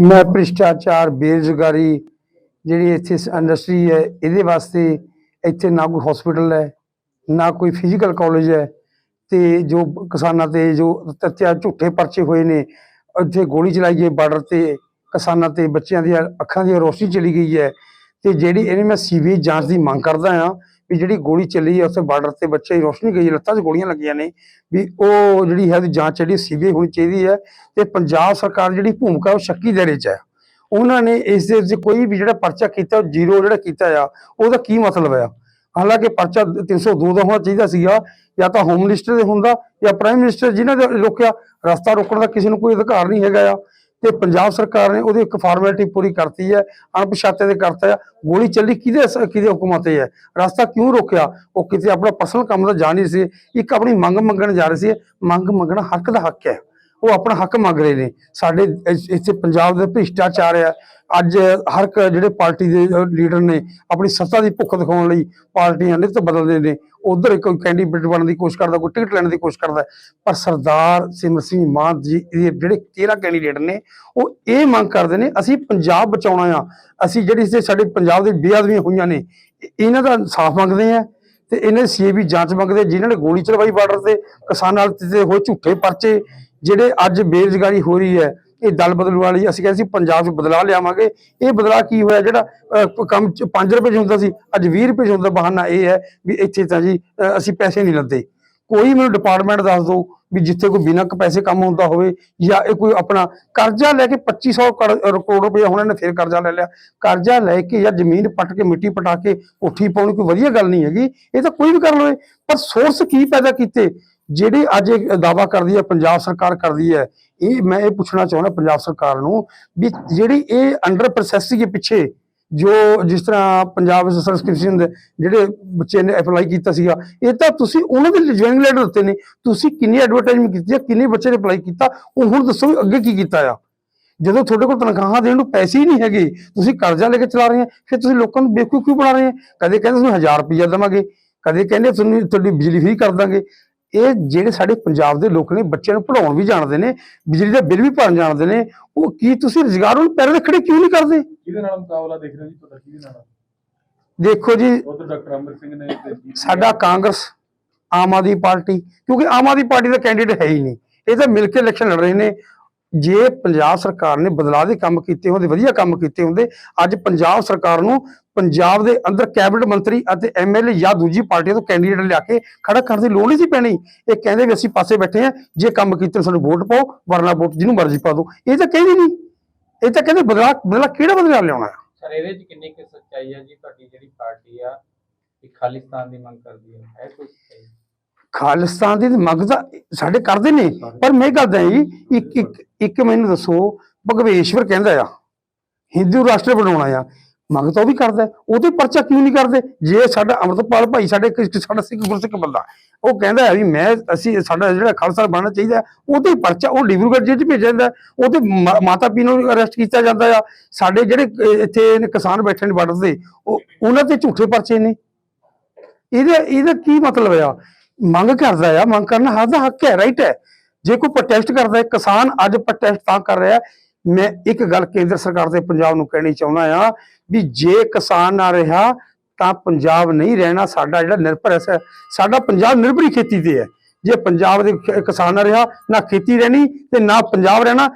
ਮੈਂ ਭ੍ਰਿਸ਼ਟਾਚਾਰ, ਬੇਰੁਜ਼ਗਾਰੀ ਜਿਹੜੀ ਇੱਥੇ ਇੰਡਸਟਰੀ ਹੈ, ਇਹਦੇ ਵਾਸਤੇ ਇੱਥੇ ਨਾ ਕੋਈ ਹਸਪੀਟਲ ਹੈ, ਨਾ ਕੋਈ ਫਿਜ਼ੀਕਲ ਕਾਲਜ ਹੈ ਤੇ ਜੋ ਕਿਸਾਨਾਂ ਤੇ ਜੋ ਤੱਤਿਆ ਝੂਠੇ ਪਰਚੇ ਹੋਏ ਨੇ ਇੱਥੇ ਗੋਲੀ ਚਲਾਈ ਗਈ ਬਾਰਡਰ ਤੇ ਕਿਸਾਨਾਂ ਤੇ ਬੱਚਿਆਂ ਦੀਆਂ ਅੱਖਾਂ ਦੀ ਰੋਸ਼ਨੀ ਚਲੀ ਗਈ ਹੈ। ਤੇ ਜਿਹੜੀ ਇਹਨੇ ਮੈਂ ਸੀਬੀਆਈ ਜਾਂਚ ਦੀ ਮੰਗ ਕਰਦਾ ਆ ਵੀ ਜਿਹੜੀ ਗੋਲੀ ਚੱਲੀ ਆ ਉੱਥੇ ਬਾਰਡਰ ਤੇ ਬੱਚੇ ਦੀ ਰੋਸ਼ਨੀ ਗਈ ਲੱਤਾਂ 'ਚ ਗੋਲੀਆਂ ਲੱਗੀਆਂ ਨੇ, ਵੀ ਉਹ ਜਿਹੜੀ ਹੈ ਉਹਦੀ ਜਾਂਚ ਜਿਹੜੀ ਸੀਬੀਆਈ ਹੋਣੀ ਚਾਹੀਦੀ ਹੈ ਤੇ ਪੰਜਾਬ ਸਰਕਾਰ ਜਿਹੜੀ ਭੂਮਿਕਾ ਉਹ ਸ਼ੱਕੀ ਦਾਇਰੇ 'ਚ ਹੈ। ਉਹਨਾਂ ਨੇ ਇਸ ਦੇ ਵਿੱਚ ਕੋਈ ਵੀ ਜਿਹੜਾ ਪਰਚਾ ਕੀਤਾ ਉਹ ਜ਼ੀਰੋ ਜਿਹੜਾ ਕੀਤਾ ਆ, ਉਹਦਾ ਕੀ ਮਤਲਬ ਆ? ਹਾਲਾਂਕਿ ਪਰਚਾ 302 ਦਾ ਹੋਣਾ ਚਾਹੀਦਾ ਸੀਗਾ, ਜਾਂ ਤਾਂ ਹੋਮ ਮਿਨਿਸਟਰ ਦੇ ਹੁੰਦਾ ਜਾਂ ਪ੍ਰਾਈਮ ਮਿਨਿਸਟਰ ਜਿਨ੍ਹਾਂ ਦੇ ਰੋਕਿਆ ਰਸਤਾ ਰੋਕਣ ਦਾ ਕਿਸੇ ਨੂੰ ਕੋਈ ਅਧਿਕਾਰ ਨਹੀਂ ਹੈਗਾ ਆ। ਤੇ ਪੰਜਾਬ ਸਰਕਾਰ ਨੇ ਉਹਦੀ ਇੱਕ ਫਾਰਮੈਲਿਟੀ ਪੂਰੀ ਕਰਤੀ ਹੈ, ਅਣਪਛਾਤੇ ਦੇ ਕਰਤਾ ਹੈ, ਗੋਲੀ ਚੱਲੀ ਕਿਹਦੇ ਕਿਹਦੇ ਹੁਕਮਾਂ ਤੇ ਹੈ? ਰਸਤਾ ਕਿਉਂ ਰੋਕਿਆ? ਉਹ ਕਿਤੇ ਆਪਣਾ ਪਰਸਨਲ ਕੰਮ ਦਾ ਜਾ ਨਹੀਂ ਸੀ, ਇੱਕ ਆਪਣੀ ਮੰਗ ਮੰਗਣ ਜਾ ਰਹੇ ਸੀ, ਮੰਗ ਮੰਗਣਾ ਹੱਕ ਦਾ ਹੱਕ ਹੈ। ਉਹ ਆਪਣਾ ਹੱਕ ਮੰਗ ਰਹੇ ਨੇ। ਸਾਡੇ ਇੱਥੇ ਪੰਜਾਬ ਦੇ ਭ੍ਰਿਸ਼ਟਾਚਾਰ ਆ। ਅੱਜ ਹਰ ਇੱਕ ਜਿਹੜੇ ਪਾਰਟੀ ਦੇ ਲੀਡਰ ਨੇ ਆਪਣੀ ਸੱਤਾ ਦੀ ਭੁੱਖ ਦਿਖਾਉਣ ਲਈ ਪਾਰਟੀਆਂ ਨਿਤ ਬਦਲਦੇ ਨੇ। ਉਧਰ ਕੋਈ ਕੈਂਡੀਡੇਟ ਬਣਨ ਦੀ ਕੋਸ਼ਿਸ਼ ਕਰਦਾ, ਕੋਈ ਟਿਕਟ ਲੈਣ ਦੀ ਕੋਸ਼ਿਸ਼ ਕਰਦਾ। ਪਰ ਸਰਦਾਰ ਸਿਮਰ ਸਿੰਘ ਮਾਨ ਜੀ ਜਿਹੜੇ 13 ਕੈਂਡੀਡੇਟ ਨੇ, ਉਹ ਇਹ ਮੰਗ ਕਰਦੇ ਨੇ, ਅਸੀਂ ਪੰਜਾਬ ਬਚਾਉਣਾ ਆ। ਅਸੀਂ ਜਿਹੜੀ ਸਾਡੇ ਪੰਜਾਬ ਦੇ ਬੇਅਦਬੀਆਂ ਹੋਈਆਂ ਨੇ ਇਹਨਾਂ ਦਾ ਇਨਸਾਫ ਮੰਗਦੇ ਆ। ਤੇ ਇਹਨੇ ਸੀਬੀ ਜਾਂਚ ਮੰਗਦੇ ਜਿਨ੍ਹਾਂ ਨੇ ਗੋਲੀ ਚਲਵਾਈ ਬਾਰਡਰ ਤੇ, ਕਿਸਾਨਾਂ ਨਾਲ ਤੇ ਹੋਏ ਝੂਠੇ ਪਰਚੇ ਜਿਹੜੇ ਅੱਜ ਬੇਰੁਜ਼ਗਾਰੀ ਹੋ ਰਹੀ ਹੈ। ਇਹ ਦਲ ਬਦਲੂ ਵਾਲੀ, ਅਸੀਂ ਕਹਿੰਦੇ ਸੀ ਪੰਜਾਬ 'ਚ ਬਦਲਾਅ ਲਿਆਵਾਂਗੇ। ਇਹ ਬਦਲਾਅ ਕੀ ਹੋਇਆ ਜਿਹੜਾ ਕੰਮ 'ਚ 5 ਰੁਪਏ 'ਚ ਹੁੰਦਾ ਸੀ, ਅੱਜ 20 ਰੁਪਏ 'ਚ ਹੁੰਦਾ, ਬਹਾਨਾ ਇਹ ਹੈ ਵੀ ਇੱਥੇ ਤਾਂ ਜੀ ਅਸੀਂ ਪੈਸੇ ਨਹੀਂ ਲੱਦੇ। ਕੋਈ ਮੈਨੂੰ ਡਿਪਾਰਟਮੈਂਟ ਦੱਸ ਦਿਓ ਵੀ ਜਿੱਥੇ ਕੋਈ ਬਿਨਾਂ ਪੈਸੇ ਕੰਮ ਹੁੰਦਾ ਹੋਵੇ ਜਾਂ ਇਹ ਕੋਈ ਆਪਣਾ ਕਰਜ਼ਾ ਲੈ ਕੇ 2500 ਕਰ- ਕਰੋੜ ਰੁਪਏ ਹੁਣ ਇਹਨੇ ਫਿਰ ਕਰਜ਼ਾ ਲੈ ਲਿਆ। ਕਰਜ਼ਾ ਲੈ ਕੇ ਜਾਂ ਜ਼ਮੀਨ ਪੱਟ ਕੇ, ਮਿੱਟੀ ਪਟਾ ਕੇ ਕੋਠੀ ਪਾਉਣੀ ਕੋਈ ਵਧੀਆ ਗੱਲ ਨਹੀਂ ਹੈਗੀ। ਇਹ ਤਾਂ ਕੋਈ ਵੀ ਕਰ ਲਵੇ। ਪਰ ਸੋਰਸ ਕੀ ਪੈਦਾ ਕੀਤੇ? ਜਿਹੜੇ ਅੱਜ ਇਹ ਦਾਵਾ ਕਰਦੀ ਹੈ, ਪੰਜਾਬ ਸਰਕਾਰ ਕਰਦੀ ਹੈ, ਇਹ ਮੈਂ ਇਹ ਪੁੱਛਣਾ ਚਾਹੁੰਦਾ ਪੰਜਾਬ ਸਰਕਾਰ ਨੂੰ ਵੀ ਜਿਹੜੀ ਇਹ ਅੰਡਰ ਪ੍ਰੋਸੈਸਿੰਗ ਦੇ ਪਿੱਛੇ ਜੋ ਜਿਸ ਤਰ੍ਹਾਂ ਪੰਜਾਬ ਸਬਸਕ੍ਰਿਪਸ਼ਨ ਦੇ ਜਿਹੜੇ ਬੱਚੇ ਨੇ ਅਪਲਾਈ ਕੀਤਾ ਸੀਗਾ, ਇਹ ਤਾਂ ਤੁਸੀਂ ਉਹਨਾਂ ਦੇ ਜੁਆਇਨਿੰਗ ਲੈਟਰ ਦਿੱਤੇ ਨੇ, ਤੁਸੀਂ ਕਿੰਨੀ ਐਡਵਰਟਾਈਜ਼ਮੈਂਟ ਕੀਤੀ ਹੈ, ਕਿੰਨੇ ਬੱਚੇ ਨੇ ਅਪਲਾਈ ਕੀਤਾ, ਉਹ ਹੁਣ ਦੱਸੋ ਵੀ ਅੱਗੇ ਕੀ ਕੀਤਾ ਆ। ਜਦੋਂ ਤੁਹਾਡੇ ਕੋਲ ਤਨਖਾਹਾਂ ਦੇਣ ਨੂੰ ਪੈਸੇ ਹੀ ਨਹੀਂ ਹੈਗੇ, ਤੁਸੀਂ ਕਰਜ਼ਾ ਲੈ ਕੇ ਚਲਾ ਰਹੇ ਹੋ, ਫਿਰ ਤੁਸੀਂ ਲੋਕਾਂ ਨੂੰ ਬੇਵਕੂਫ ਕਿਉਂ ਬਣਾ ਰਹੇ ਹੋ? ਕਦੇ ਕਹਿੰਦੇ ਤੁਹਾਨੂੰ 1000 ਰੁਪਈਆ ਦੇਵਾਂਗੇ, ਕਦੇ ਕਹਿੰਦੇ ਤੁਹਾਨੂੰ ਤੁਹਾਡੀ ਬਿਜਲੀ ਫ੍ਰੀ ਕਰ ਦਾਂਗੇ। ਇਹ ਜਿਹੜੇ ਸਾਡੇ ਪੰਜਾਬ ਦੇ ਲੋਕ ਨੇ, ਬੱਚਿਆਂ ਨੂੰ ਪੜਾਉਣ ਵੀ ਜਾਣਦੇ ਨੇ, ਬਿਜਲੀ ਦਾ ਬਿੱਲ ਵੀ ਭਰਨ ਜਾਣਦੇ ਨੇ, ਉਹ ਕੀ ਤੁਸੀਂ ਰੁਜ਼ਗਾਰ ਨੂੰ ਪੈਰ ਦੇ ਖੜੇ ਕਿਉਂ ਨਹੀਂ ਕਰਦੇ? ਕਿਹਦੇ ਨਾਲ ਮੁਕਾਬਲਾ ਦੇਖ ਰਹੇ ਹੋ ਜੀ? ਤੁਹਾਡਾ ਕਿਹਦੇ ਨਾਲ? ਦੇਖੋ ਜੀ ਉਧਰ ਡਾਕਟਰ ਅਮਰ ਸਿੰਘ ਨੇ ਤੇ ਸਾਡਾ ਕਾਂਗਰਸ ਆਮ ਆਦਮੀ ਪਾਰਟੀ ਕਿਉਂਕਿ ਆਮ ਆਦਮੀ ਪਾਰਟੀ ਦਾ ਕੈਂਡੀਡੇਟ ਹੈ ਹੀ ਨਹੀਂ। ਇਹ ਤਾਂ ਮਿਲ ਕੇ ਇਲੈਕਸ਼ਨ ਲੜ ਰਹੇ ਨੇ। ਜੇ ਪੰਜਾਬ ਸਰਕਾਰ ਨੇ ਬਦਲਾਅ ਦੇ ਕੰਮ ਕੀਤੇ ਹੁੰਦੇ ਵਧੀਆ ਕੰਮ ਕੀਤੇ ਹੁੰਦੇ ਅੱਜ ਪੰਜਾਬ ਸਰਕਾਰ ਨੂੰ ਪੰਜਾਬ ਦੇ ਅੰਦਰ ਕੈਬਨਿਟ ਮੰਤਰੀ ਅਤੇ ਐਮਐਲਏ ਜਾਂ ਦੂਜੀ ਪਾਰਟੀ ਤੋਂ ਕੈਂਡੀਡੇਟ ਲਿਆ ਕੇ ਖੜਾ ਕਰਨ ਦੀ ਲੋੜ ਨਹੀਂ ਸੀ ਪੈਣੀ। ਇਹ ਕਹਿੰਦੇ ਵੀ ਅਸੀਂ ਪਾਸੇ ਬੈਠੇ ਆ ਜੇ ਕੰਮ ਕੀਤੇ ਸਾਨੂੰ ਵੋਟ ਪਾਓ ਵਰਨਾ ਵੋਟ ਜਿਹਨੂੰ ਮਰਜ਼ੀ ਪਾ ਦਿਓ। ਇਹ ਤਾਂ ਕਹਿੰਦੇ ਨਹੀਂ। ਇਹ ਤਾਂ ਕਹਿੰਦੇ ਬਦਲਾ ਬਦਲਾ ਕਿਹੜਾ ਬਦਲਾ ਲਿਆਉਣਾ? ਹੈ? ਸਰ ਇਹਦੇ ਚ ਕਿੰਨੀ ਕੁ ਸੱਚਾਈ ਹੈ ਜੀ? ਤੁਹਾਡੀ ਜਿਹੜੀ ਪਾਰਟੀ ਆ ਕਿ ਖਾਲਿਸਤਾਨ ਦੀ ਮੰਗ ਕਰਦੀ ਹੈ। ਹੈ ਕੋਈ ਸੱਚਾਈ? ਖਾਲਿਸਤਾਨ ਦੀ ਮੰਗ ਤਾਂ ਸਾਡੇ ਕਰਦੇ ਨੇ ਪਰ ਮੈਂ ਕਰਦਾ ਜੀ ਇੱਕ ਇੱਕ ਇੱਕ ਮੈਨੂੰ ਦੱਸੋ ਭਗਵੇਸ਼ਵਰ ਕਹਿੰਦਾ ਆ ਹਿੰਦੂ ਰਾਸ਼ਟਰ ਬਣਾਉਣਾ ਆ ਮੰਗ ਤਾਂ ਉਹ ਵੀ ਕਰਦਾ ਹੈ। ਉਹਦੇ ਪਰਚਾ ਕਿਉਂ ਨਹੀਂ ਕਰਦੇ? ਜੇ ਸਾਡਾ ਅੰਮ੍ਰਿਤਪਾਲ ਭਾਈ ਸਾਡੇ ਸਾਡਾ ਸਿੱਖ ਗੁਰਸਿੱਖ ਬੰਦਾ ਉਹ ਕਹਿੰਦਾ ਹੈ ਵੀ ਮੈਂ ਅਸੀਂ ਸਾਡਾ ਜਿਹੜਾ ਖਾਲਸਾ ਬਣਨਾ ਚਾਹੀਦਾ ਹੈ, ਉਹਦੇ ਪਰਚਾ ਉਹ ਡਿਬਰੂਗੜ੍ਹ ਜੇਲ੍ਹ ਚ ਭੇਜਿਆ ਜਾਂਦਾ ਹੈ, ਉਹਦੇ ਮਾਤਾ ਪੀ ਨੂੰ ਅਰੈਸਟ ਕੀਤਾ ਜਾਂਦਾ ਆ। ਸਾਡੇ ਜਿਹੜੇ ਇੱਥੇ ਕਿਸਾਨ ਬੈਠੇ ਨੇ ਬਾਰਡਰ ਤੇ ਉਹ ਉਹਨਾਂ ਤੇ ਝੂਠੇ ਪਰਚੇ ਨੇ। ਇਹਦਾ ਇਹਦਾ ਕੀ ਮਤਲਬ ਆ? ਮੰਗ ਕਰਦਾ ਆ। ਮੰਗ ਕਰਨਾ ਹਰ ਦਾ ਹੱਕ ਹੈ ਰਾਈਟ ਹੈ। ਜੇ ਕੋਈ ਪ੍ਰੋਟੈਸਟ ਕਰਦਾ ਹੈ ਕਿਸਾਨ ਅੱਜ ਪ੍ਰੋਟੈਸਟ ਤਾਂ ਕਰ ਰਿਹਾ ਮੈਂ ਇੱਕ ਗੱਲ ਕੇਂਦਰ ਸਰਕਾਰ ਤੇ ਪੰਜਾਬ ਨੂੰ ਕਹਿਣੀ ਚਾਹੁੰਦਾ ਆ ਵੀ ਜੇ ਕਿਸਾਨ ਨਾ ਰਿਹਾ, ਤਾਂ ਪੰਜਾਬ ਨਹੀਂ ਰਹਿਣਾ ਸਾਡਾ ਜਿਹੜਾ ਨਿਰਭਰ ਹੈ ਸਾਡਾ ਪੰਜਾਬ ਨਿਰਭਰੀ ਖੇਤੀ ਤੇ ਹੈ। ਜੇ ਪੰਜਾਬ ਦੇ ਕਿਸਾਨ ਨਾ ਰਿਹਾ, ਨਾ ਖੇਤੀ ਰਹਿਣੀ ਤੇ ਨਾ ਪੰਜਾਬ ਰਹਿਣਾ।